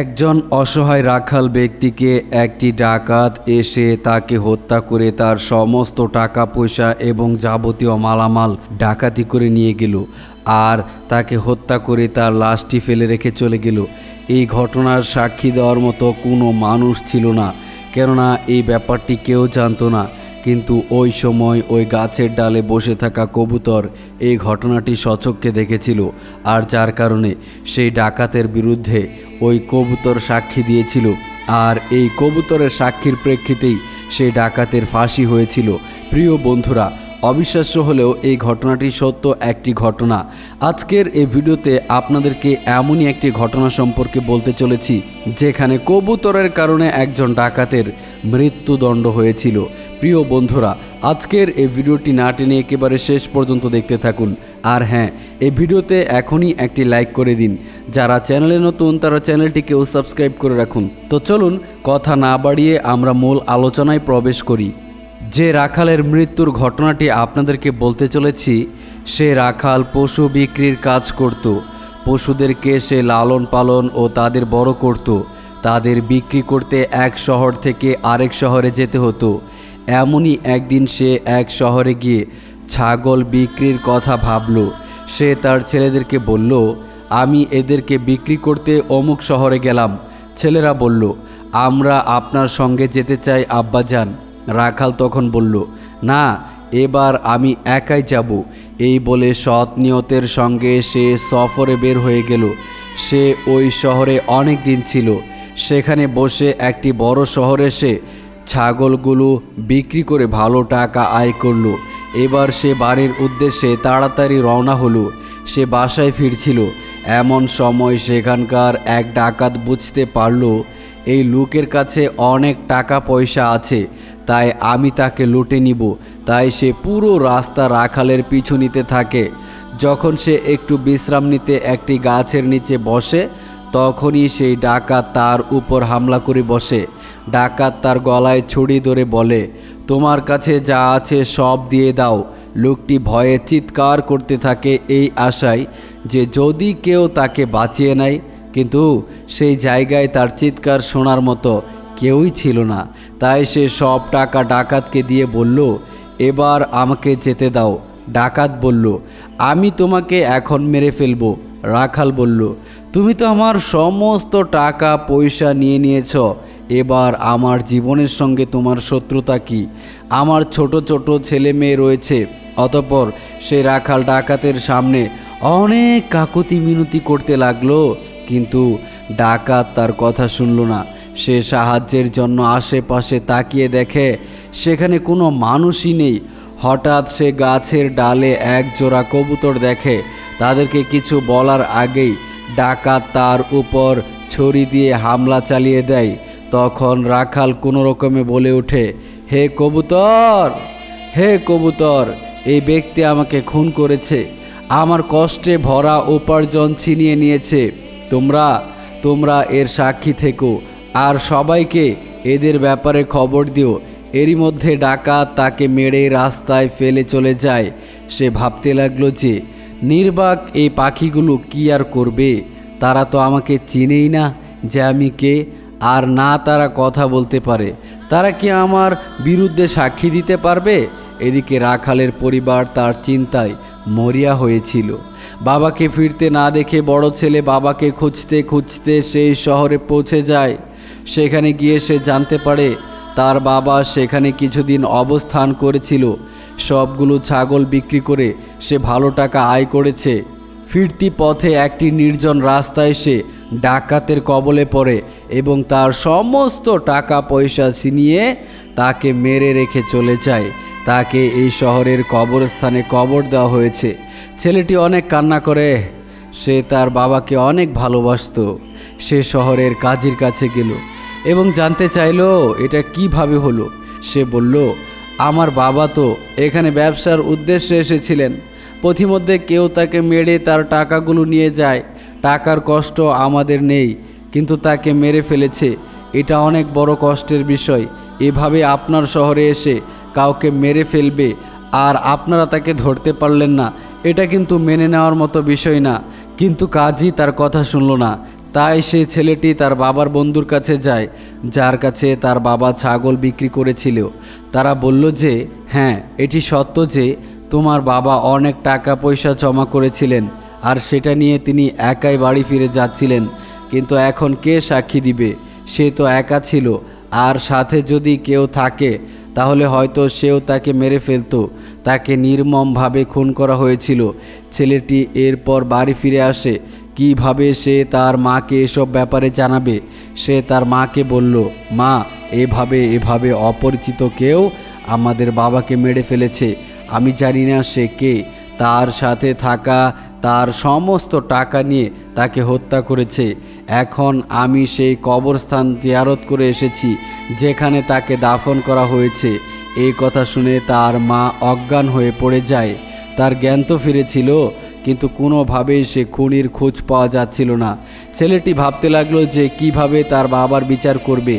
একজন অসহায় রাখাল ব্যক্তিকে একটি ডাকাত এসে তাকে হত্যা করে তার সমস্ত টাকা, পয়সা এবং যাবতীয় মালামাল ডাকাতি করে নিয়ে গেল আর তাকে হত্যা করে তার লাশটি ফেলে রেখে চলে গেল। এই ঘটনার সাক্ষী দেওয়ার মতো কোনো মানুষ ছিল না, কেননা এই ব্যাপারটি কেউ জানতো না। কিন্তু ওই সময় ওই গাছের ডালে বসে থাকা কবুতর এই ঘটনাটি সচক্ষে দেখেছিল, আর যার কারণে সেই ডাকাতের বিরুদ্ধে ওই কবুতর সাক্ষী দিয়েছিল। আর এই কবুতরের সাক্ষীর প্রেক্ষিতেই সেই ডাকাতের ফাঁসি হয়েছিল। প্রিয় বন্ধুরা অবিশ্বাস্য হলেও এই ঘটনাটি সত্য একটি ঘটনা। আজকের এই ভিডিওতে আপনাদেরকে এমনই একটি ঘটনা সম্পর্কে বলতে চলেছি, যেখানে কবুতরের কারণে একজন ডাকাতের মৃত্যুদণ্ড হয়েছিল। প্রিয় বন্ধুরা, আজকের এই ভিডিওটি না টেনে একেবারে শেষ পর্যন্ত দেখতে থাকুন। আর হ্যাঁ এই ভিডিওতে এখনই একটি লাইক করে দিন। যারা চ্যানেলে নতুন, তারা চ্যানেলটিকেও সাবস্ক্রাইব করে রাখুন। তো চলুন, কথা না বাড়িয়ে আমরা মূল আলোচনায় প্রবেশ করি। যে রাখালের মৃত্যুর ঘটনাটি আপনাদেরকে বলতে চলেছি, সে রাখাল পশু বিক্রির কাজ করত। পশুদেরকে সে লালন পালন ও তাদের বড় করত। তাদের বিক্রি করতে এক শহর থেকে আরেক শহরে যেতে হতো। এমনই একদিন সে এক শহরে গিয়ে ছাগল বিক্রির কথা ভাবল। সে তার ছেলেদেরকে বলল, আমি এদেরকে বিক্রি করতে অমুক শহরে গেলাম। ছেলেরা বলল, আমরা আপনার সঙ্গে যেতে চাই, আব্বাজান। রাখাল তখন বলল, না, এবার আমি একাই যাব। এই বলে সৎ নিয়তের সঙ্গে সে সফরে বের হয়ে গেল। সে ওই শহরে অনেক দিন ছিল। সেখানে বসে একটি বড় শহরে সে ছাগলগুলো বিক্রি করে ভালো টাকা আয় করল। এবার সে বাড়ির উদ্দেশ্যে তাড়াতাড়ি রওনা হলো। সে বাসায় ফিরছিল। এমন সময় সেখানকার এক ডাকাত বুঝতে পারল, এই লোকের কাছে অনেক টাকা পয়সা আছে। তাই আমি তাকে লুটে নিব। তাই সে পুরো রাস্তা রাখালের পিছু নিতে থাকে। যখন সে একটু বিশ্রাম নিতে একটি গাছের নিচে বসে, তখনই সেই ডাকাত তার উপর হামলা করে বসে। ডাকাত তার গলায় ছুরি ধরে বলে, তোমার কাছে যা আছে সব দিয়ে দাও। লোকটি ভয়ে চিৎকার করতে থাকে এই আশায় যে যদি কেউ তাকে বাঁচিয়ে নেয়, কিন্তু সেই জায়গায় তার চিৎকার শোনার মতো কেউই ছিল না। তাই সে সব টাকা ডাকাতকে দিয়ে বলল, এবার আমাকে যেতে দাও। ডাকাত বলল, আমি তোমাকে এখন মেরে ফেলব। রাখাল বলল, তুমি তো আমার সমস্ত টাকা, পয়সা নিয়ে নিয়েছ। এবার আমার জীবনের সঙ্গে তোমার শত্রুতা কি? আমার ছোট ছোট ছেলে মেয়ে রয়েছে। অতপর সে রাখাল ডাকাতের সামনে অনেক কাকুতি মিনতি করতে লাগল। কিন্তু ডাকাত তার কথা শুনল না। সে সাহায্যের জন্য আশেপাশে তাকিয়ে দেখে সেখানে কোনো মানুষই নেই। হঠাৎ সে গাছের ডালে এক জোড়া কবুতর দেখে। তাদেরকে কিছু বলার আগেই ডাকাত তার উপর ছড়ি দিয়ে হামলা চালিয়ে দেয়। তখন রাখাল কোনো রকমে বলে ওঠে, হে কবুতর হে কবুতর, এই ব্যক্তি আমাকে খুন করেছে। আমার কষ্টে ভরা উপার্জন ছিনিয়ে নিয়েছে। তোমরা তোমরা এর সাক্ষী থেকো। আর সবাইকে এদের ব্যাপারে খবর দিও। এরই মধ্যে ডাকাত তাকে মেরে রাস্তায় ফেলে চলে যায়। সে ভাবতে লাগল যে, নির্বাক এই পাখিগুলো কি আর করবে? তারা তো আমাকে চিনেই না যে আমি কে, আর না তারা কথা বলতে পারে। তারা কি আমার বিরুদ্ধে সাক্ষী দিতে পারবে? এদিকে রাখালের পরিবার তার চিন্তায় মরিয়া হয়েছিল। বাবাকে ফিরতে না দেখে বড় ছেলে বাবাকে খুঁজতে খুঁজতে সেই শহরে পৌঁছে যায়। সেখানে গিয়ে সে জানতে পারে তার বাবা সেখানে কিছুদিন অবস্থান করেছিল। সবগুলো ছাগল বিক্রি করে সে ভালো টাকা আয় করেছে। ফিরতি পথে একটি নির্জন রাস্তায় সে ডাকাতের কবলে পড়ে এবং তার সমস্ত টাকা পয়সা ছিনিয়ে তাকে মেরে রেখে চলে যায়। তাকে এই শহরের কবরস্থানে কবর দেওয়া হয়েছে। ছেলেটি অনেক কান্না করে। সে তার বাবাকে অনেক ভালোবাসত। সে শহরের কাজের কাছে গেল এবং জানতে চাইলো, এটা কীভাবে হলো? সে বলল, আমার বাবা তো এখানে ব্যবসার উদ্দেশ্যে এসেছিলেন। পথিমধ্যে কেউ তাকে মেরে তার টাকাগুলো নিয়ে যায়। টাকার কষ্ট আমাদের নেই, কিন্তু তাকে মেরে ফেলেছে। এটা অনেক বড় কষ্টের বিষয়। এভাবে আপনার শহরে এসে কাউকে মেরে ফেলবে আর আপনারা তাকে ধরতে পারলেন না, এটা কিন্তু মেনে নেওয়ার মতো বিষয় না। কিন্তু কাজী তার কথা শুনল না। তাই সে ছেলেটি তার বাবার বন্ধুর কাছে যায়, যার কাছে তার বাবা ছাগল বিক্রি করেছিল। তারা বলল যে হ্যাঁ এটি সত্য যে, তোমার বাবা অনেক টাকা পয়সা জমা করেছিলেন, আর সেটা নিয়ে তিনি একাই বাড়ি ফিরে যাচ্ছিলেন। কিন্তু এখন কে সাক্ষী দিবে? সে তো একা ছিল, আর সাথে যদি কেউ থাকে তাহলে হয়তো সেও তাকে মেরে ফেলতো। তাকে নির্মমভাবে খুন করা হয়েছিল। ছেলেটি এরপর বাড়ি ফিরে আসে। কীভাবে সে তার মাকে এসব ব্যাপারে জানাবে? সে তার মাকে বলল, মা, এভাবে এভাবে অপরিচিত কেউ আমাদের বাবাকে মেরে ফেলেছে। আমি জানি না সে কে। তার সাথে থাকা তার সমস্ত টাকা নিয়ে তাকে হত্যা করেছে। এখন আমি সেই কবরস্থান জিয়ারত করে এসেছি, যেখানে তাকে দাফন করা হয়েছে। এই কথা শুনে তার মা অজ্ঞান হয়ে পড়ে যায়। তার জ্ঞান তো ফিরেছিল, কিন্তু কোনোভাবেই সে খুনির খোঁজ পাওয়া যাচ্ছিল না। ছেলেটি ভাবতে লাগল যে কীভাবে তার বাবার বিচার করবে।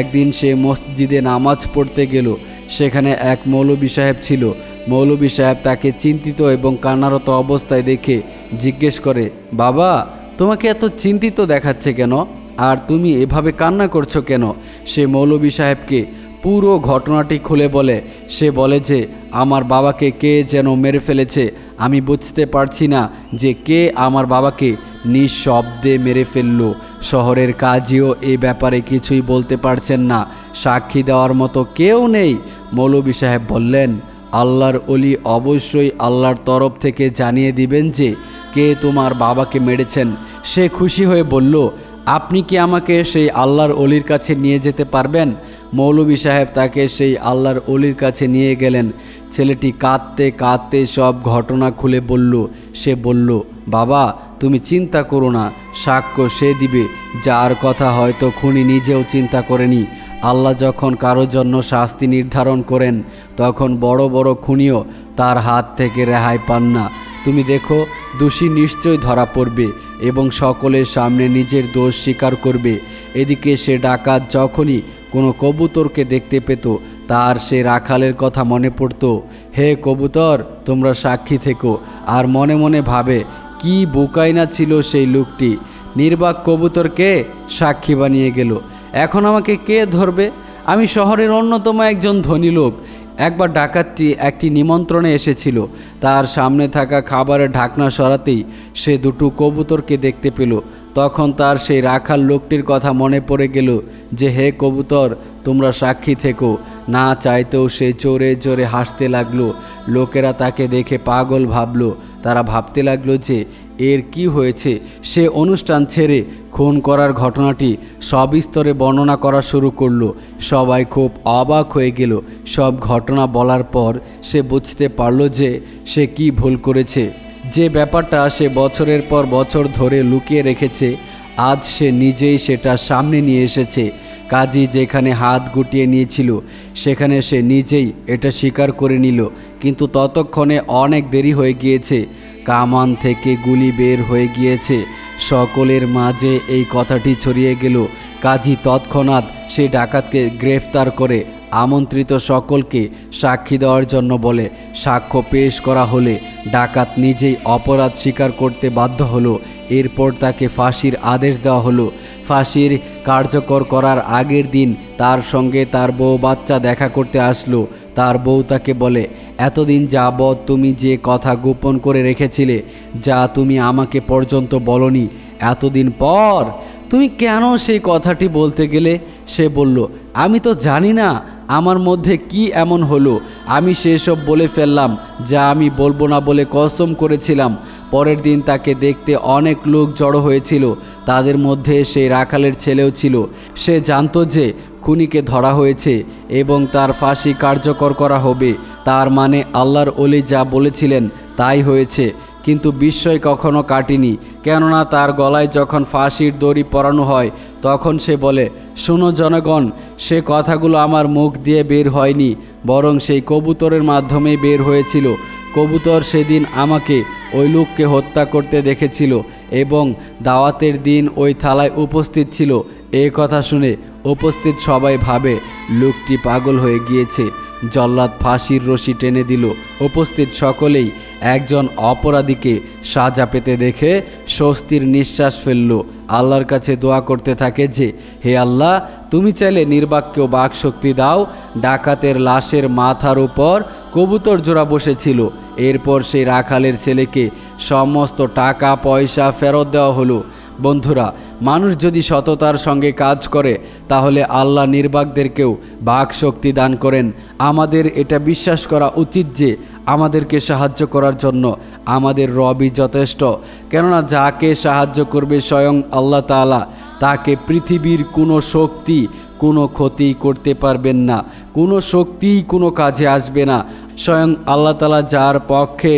একদিন সে মসজিদে নামাজ পড়তে গেল, সেখানে এক মৌলবী সাহেব ছিল। মৌলবী সাহেব তাকে চিন্তিত এবং কান্নারত অবস্থায় দেখে জিজ্ঞেস করে, বাবা, তোমাকে এত চিন্তিত দেখাচ্ছে কেন? আর তুমি এভাবে কান্না করছ কেন? সে মৌলবী সাহেবকে পুরো ঘটনাটি খুলে বলে। সে বলে যে, আমার বাবাকে কে যেন মেরে ফেলেছে, আমি বুঝতে পারছি না যে কে আমার বাবাকে নিঃশব্দে মেরে ফেলল। শহরের কাজীও এ ব্যাপারে কিছুই বলতে পারছেন না। সাক্ষী দেওয়ার মতো কেউ নেই। মৌলবী সাহেব বললেন আল্লাহর অলি অবশ্যই আল্লাহর তরফ থেকে জানিয়ে দিবেন যে কে তোমার বাবাকে মেরেছেন। সে খুশি হয়ে বলল, আপনি কি আমাকে সেই আল্লাহর অলির কাছে নিয়ে যেতে পারবেন? মৌলবী সাহেব তাকে সেই আল্লাহর অলির কাছে নিয়ে গেলেন। ছেলেটি কাঁদতে কাঁদতে সব ঘটনা খুলে বলল, সে বলল, বাবা, তুমি চিন্তা করো না, সাক্ষ্য সে দিবে। যার কথা হয়তো খুনি নিজেও চিন্তা করেনি। আল্লাহ যখন কারোর জন্য শাস্তি নির্ধারণ করেন, তখন বড় বড় খুনিও তার হাত থেকে রেহাই পান না। তুমি দেখো, দোষী নিশ্চয় ধরা পড়বে এবং সকলের সামনে নিজের দোষ স্বীকার করবে। এদিকে সে ডাকাত যখনই কোনো কবুতরকে দেখতে পেত। তার সে রাখালের কথা মনে পড়তো, হে কবুতর, তোমরা সাক্ষী থেকো। আর মনে মনে ভাবে, কি বোকাই না ছিল সেই লোকটি। নির্বাক কবুতরকে সাক্ষী বানিয়ে গেল। এখন আমাকে কে ধরবে? আমি শহরের অন্যতম একজন ধনী লোক। একবার ডাকাতটি একটি নিমন্ত্রণে এসেছিল। তার সামনে থাকা খাবারের ঢাকনা সরাতেই সে দুটো কবুতরকে দেখতে পেল। তখন তার সেই রাখাল লোকটির কথা মনে পড়ে গেল যে, হে কবুতর, তোমরা সাক্ষী থেকো। না চাইতেও সে জোরে জোরে হাসতে লাগল। লোকেরা তাকে দেখে পাগল ভাবলো। তারা ভাবতে লাগল যে, এর কি হয়েছে? সে অনুষ্ঠান ছেড়ে খুন করার ঘটনাটি সবিস্তরে বর্ণনা করা শুরু করল। সবাই খুব অবাক হয়ে গেল। সব ঘটনা বলার পর সে বুঝতে পারল যে, সে কি ভুল করেছে। যে ব্যাপারটা সে বছরের পর বছর ধরে লুকিয়ে রেখেছে, আজ সে নিজেই সেটা সামনে নিয়ে এসেছে। কাজী যেখানে হাত গুটিয়ে নিয়েছিল, সেখানে সে নিজেই এটা স্বীকার করে নিল। কিন্তু ততক্ষণে অনেক দেরি হয়ে গিয়েছে। কামান থেকে গুলি বের হয়ে গিয়েছে। সকলের মাঝে এই কথাটি ছড়িয়ে গেল। কাজী তৎক্ষণাৎ সেই ডাকাতকে গ্রেফতার করে আমন্ত্রিত সকলকে সাক্ষী দেওয়ার জন্য বলে, সাক্ষ্য পেশ করা হলে ডাকাত নিজেই অপরাধ স্বীকার করতে বাধ্য হলো। এরপর তাকে ফাঁসির আদেশ দেওয়া হলো। ফাঁসির কার্যকর করার আগের দিন তার সঙ্গে তার বউ বাচ্চা দেখা করতে আসলো। তার বউ তাকে বলে, এতদিন যাবৎ তুমি যে কথা গোপন করে রেখেছিলে, যা তুমি আমাকে পর্যন্ত বলনি, এতদিন পর তুমি কেন সেই কথাটি বলতে গেলে? সে বলল, আমি তো জানি না আমার মধ্যে কি এমন হলো? আমি সেসব বলে ফেললাম, যা আমি বলব না বলে কসম করেছিলাম। পরের দিন তাকে দেখতে অনেক লোক জড়ো হয়েছিল। তাদের মধ্যে সেই রাখালের ছেলেও ছিল। সে জানতো যে খুনিকে ধরা হয়েছে এবং তার ফাঁসি কার্যকর করা হবে। তার মানে আল্লাহর অলি যা বলেছিলেন তাই হয়েছে। কিন্তু বিস্ময় কখনো কাটেনি, কেননা তার গলায় যখন ফাঁসির দড়ি পরানো হয়, তখন সে বলে, শোনো জনগণ, সে কথাগুলো আমার মুখ দিয়ে বের হয়নি, বরং সেই কবুতরের মাধ্যমেই বের হয়েছিল। কবুতর সেদিন আমাকে ওই লোককে হত্যা করতে দেখেছিল এবং দাওয়াতের দিন ওই থালায় উপস্থিত ছিল। এই কথা শুনে উপস্থিত সবাই ভাবে, লোকটি পাগল হয়ে গিয়েছে। জল্লাদ ফাঁসির রশি টেনে দিল। উপস্থিত সকলেই একজন অপরাধীকে সাজা পেতে দেখে স্বস্তির নিঃশ্বাস ফেলল। আল্লাহর কাছে দোয়া করতে থাকে যে, হে আল্লাহ, তুমি চাইলে নির্বাককেও বাক শক্তি দাও। ডাকাতের লাশের মাথার উপর কবুতর জোড়া বসেছিল। এরপর সেই রাখালের ছেলেকে সমস্ত টাকা পয়সা ফেরত দেওয়া হলো। বন্ধুরা, মানুষ যদি সততার সঙ্গে কাজ করে, তাহলে আল্লাহ নির্বাকদেরকেও বাক শক্তি দান করেন। আমাদের এটা বিশ্বাস করা উচিত যে, আমাদেরকে সাহায্য করার জন্য আমাদের রবই যথেষ্ট। কেননা যাকে সাহায্য করবে স্বয়ং আল্লাহ তাআলা, তাকে পৃথিবীর কোনো শক্তি কোনো ক্ষতি করতে পারবেন না। কোনো শক্তিই কোনো কাজে আসবে না। স্বয়ং আল্লাহ তালা যার পক্ষে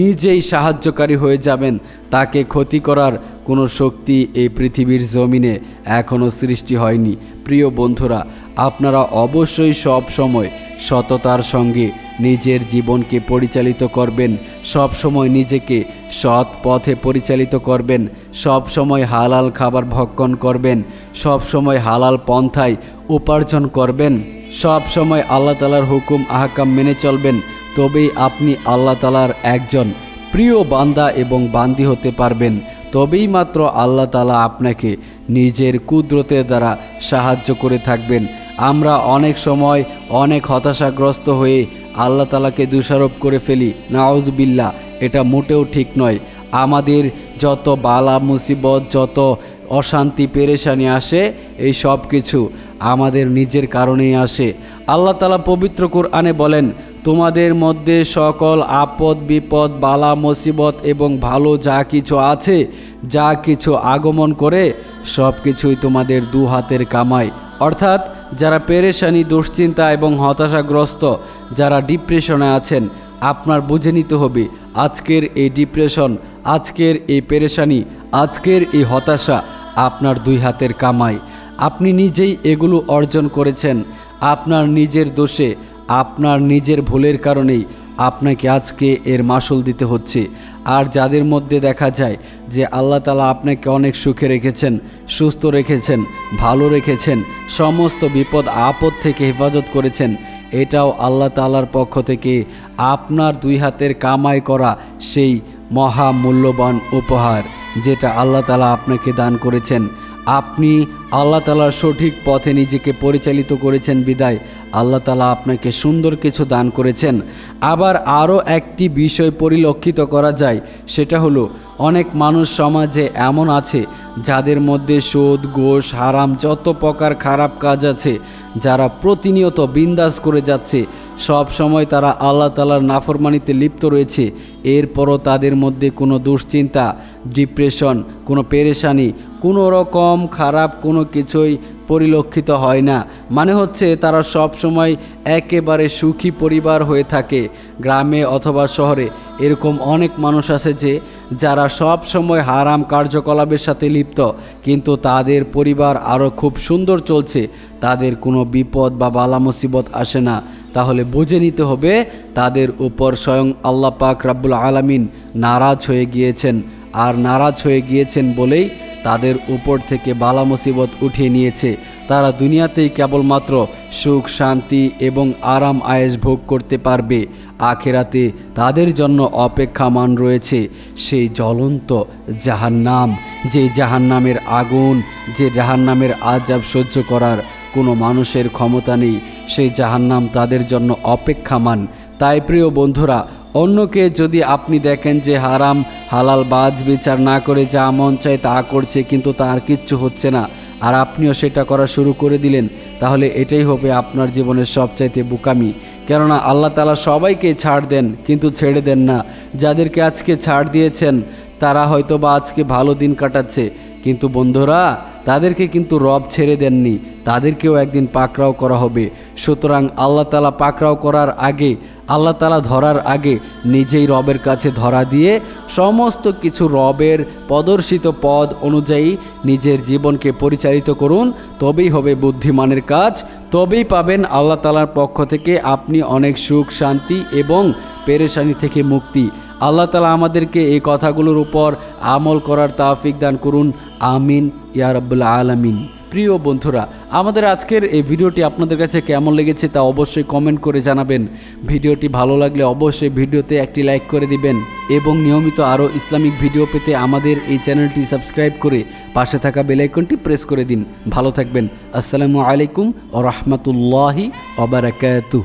নিজেই সাহায্যকারী হয়ে যাবেন, তাকে ক্ষতি করার কোনো শক্তি এই পৃথিবীর জমিনে এখনও সৃষ্টি হয়নি। প্রিয় বন্ধুরা, আপনারা অবশ্যই সব সময় সততার সঙ্গে নিজের জীবনকে পরিচালিত করবেন সব সময় নিজেকে সৎ পথে পরিচালিত করবেন সব সময় হালাল খাবার ভক্ষণ করবেন সব সময় হালাল পন্থায় উপার্জন করবেন সব সময় আল্লাহ তালার হুকুম, আহকাম মেনে চলবেন, তবেই আপনি আল্লাহ তালার একজন প্রিয় বান্দা এবং বান্দি হতে পারবেন। তবেই মাত্র আল্লাহ তালা আপনাকে নিজের কুদরতের দ্বারা সাহায্য করে থাকবেন। আমরা অনেক সময় অনেক হতাশাগ্রস্ত হয়ে আল্লাহ তালাকে দোষারোপ করে ফেলি। নাউজবিল্লা এটা মোটেও ঠিক নয়। আমাদের যত বালা, মুসিবত, যত অশান্তি, পেরেশানি আসে, এই সব কিছু আমাদের নিজের কারণেই আসে। আল্লাহ তালা পবিত্র কোরআনে বলেন, তোমাদের মধ্যে সকল আপদ, বিপদ, বালা, মুসিবত এবং ভালো যা কিছু আছে, যা কিছু আগমন করে, সব কিছুই তোমাদের দু হাতের কামাই। অর্থাৎ, যারা পেরেশানি, দুশ্চিন্তা এবং হতাশাগ্রস্ত, যারা ডিপ্রেশনে আছেন, আপনার বুঝে নিতে হবে, আজকের এই ডিপ্রেশন, আজকের এই পেরেশানি, আজকের এই হতাশা আপনার দুই হাতের কামাই। আপনি নিজেই এগুলো অর্জন করেছেন। আপনার নিজের দোষে, আপনার নিজের ভুলের কারণেই আপনাকে আজকে এর মাসুল দিতে হচ্ছে। আর যাদের মধ্যে দেখা যায় যে আল্লাহ তালা আপনাকে অনেক সুখে রেখেছেন, সুস্থ রেখেছেন, ভালো রেখেছেন, সমস্ত বিপদ আপদ থেকে হেফাজত করেছেন, এটাও আল্লাহ তালার পক্ষ থেকে আপনার দুই হাতের কামাই করা সেই মহা মূল্যবান উপহার যেটা আল্লাহ তালা আপনাকে দান করেছেন। আপনি আল্লাহ তালার সঠিক পথে নিজেকে পরিচালিত করেছেন বিদায়। আল্লাহ তালা আপনাকে সুন্দর কিছু দান করেছেন। আবার আরও একটি বিষয় পরিলক্ষিত করা যায়, সেটা হলো অনেক মানুষ সমাজে এমন আছে যাদের মধ্যে সুদ গোষ হারাম যত প্রকার খারাপ কাজ আছে, যারা প্রতিনিয়ত বিন্দাস করে যাচ্ছে সব সময় তারা আল্লাহ তালার নাফরমানিতে লিপ্ত রয়েছে। এরপরও তাদের মধ্যে কোনো দুশ্চিন্তা, ডিপ্রেশন, কোনো পেরেশানি, কোনো রকম খারাপ কোনো কিছুই পরিলক্ষিত হয় না। মানে হচ্ছে তারা সব সময় একেবারে সুখী পরিবার হয়ে থাকে, গ্রামে অথবা শহরে। এরকম অনেক মানুষ আছে যে, যারা সব সময় হারাম কার্যকলাপের সাথে লিপ্ত, কিন্তু তাদের পরিবার আরও খুব সুন্দর চলছে। তাদের কোনো বিপদ বা বালা মুসিবত আসে না। তাহলে বুঝে নিতে হবে, তাদের উপর স্বয়ং আল্লাহ পাক রাব্বুল আলামিন নারাজ হয়ে গিয়েছেন। আর নারাজ হয়ে গিয়েছেন বলেই তাদের উপর থেকে বালা মুসিবত উঠিয়ে নিয়েছে। তারা দুনিয়াতেই কেবলমাত্র সুখ, শান্তি এবং আরাম আয়েস ভোগ করতে পারবে। আখেরাতে তাদের জন্য অপেক্ষামান রয়েছে সেই জ্বলন্ত জাহান্নাম, যে জাহান্নামের আগুন, যে জাহান্নামের আজাব সহ্য করার কোনো মানুষের ক্ষমতা নেই। সেই জাহান্নাম তাদের জন্য অপেক্ষামান। তাই প্রিয় বন্ধুরা অন্যকে যদি আপনি দেখেন যে হারাম, হালাল বাজ বিচার না করে যা মন চায় তা করছে কিন্তু তার কিচ্ছু হচ্ছে না, আর আপনিও সেটা করা শুরু করে দিলেন, তাহলে এটাই হবে আপনার জীবনের সবচাইতে বুকামি। কেননা আল্লাহ তালা সবাইকে ছাড় দেন কিন্তু ছেড়ে দেন না। যাদেরকে আজকে ছাড় দিয়েছেন, তারা হয়তো বা আজকে ভালো দিন কাটাচ্ছে। কিন্তু বন্ধুরা তাদেরকে কিন্তু রব ছেড়ে দেননি। তাদেরকেও একদিন পাকরাও করা হবে। সুতরাং আল্লাহ তালা পাকরাও করার আগে, আল্লাহ তালা ধরার আগে নিজেই রবের কাছে ধরা দিয়ে সমস্ত কিছু রবের প্রদর্শিত পদ অনুযায়ী নিজের জীবনকে পরিচালিত করুন। তবেই হবে বুদ্ধিমানের কাজ। তবেই পাবেন আল্লাহ তালার পক্ষ থেকে আপনি অনেক সুখ, শান্তি এবং পেরেশানি থেকে মুক্তি। আল্লাহ তালা আমাদেরকে এই কথাগুলোর উপর আমল করার তাফিক দান করুন। আমিন, ইয়া রাব্বুল আলামিন। প্রিয় বন্ধুরা, আমাদের আজকের এই ভিডিওটি আপনাদের কাছে কেমন লেগেছে তা অবশ্যই কমেন্ট করে জানাবেন। ভিডিওটি ভালো লাগলে অবশ্যই ভিডিওতে একটি লাইক করে দিবেন এবং নিয়মিত আরও ইসলামিক ভিডিও পেতে আমাদের এই চ্যানেলটি সাবস্ক্রাইব করে পাশে থাকা বেলাইকনটি প্রেস করে দিন। ভালো থাকবেন। আসসালামু আলাইকুম ও রহমতুল্লাহি অবরাকাতুহ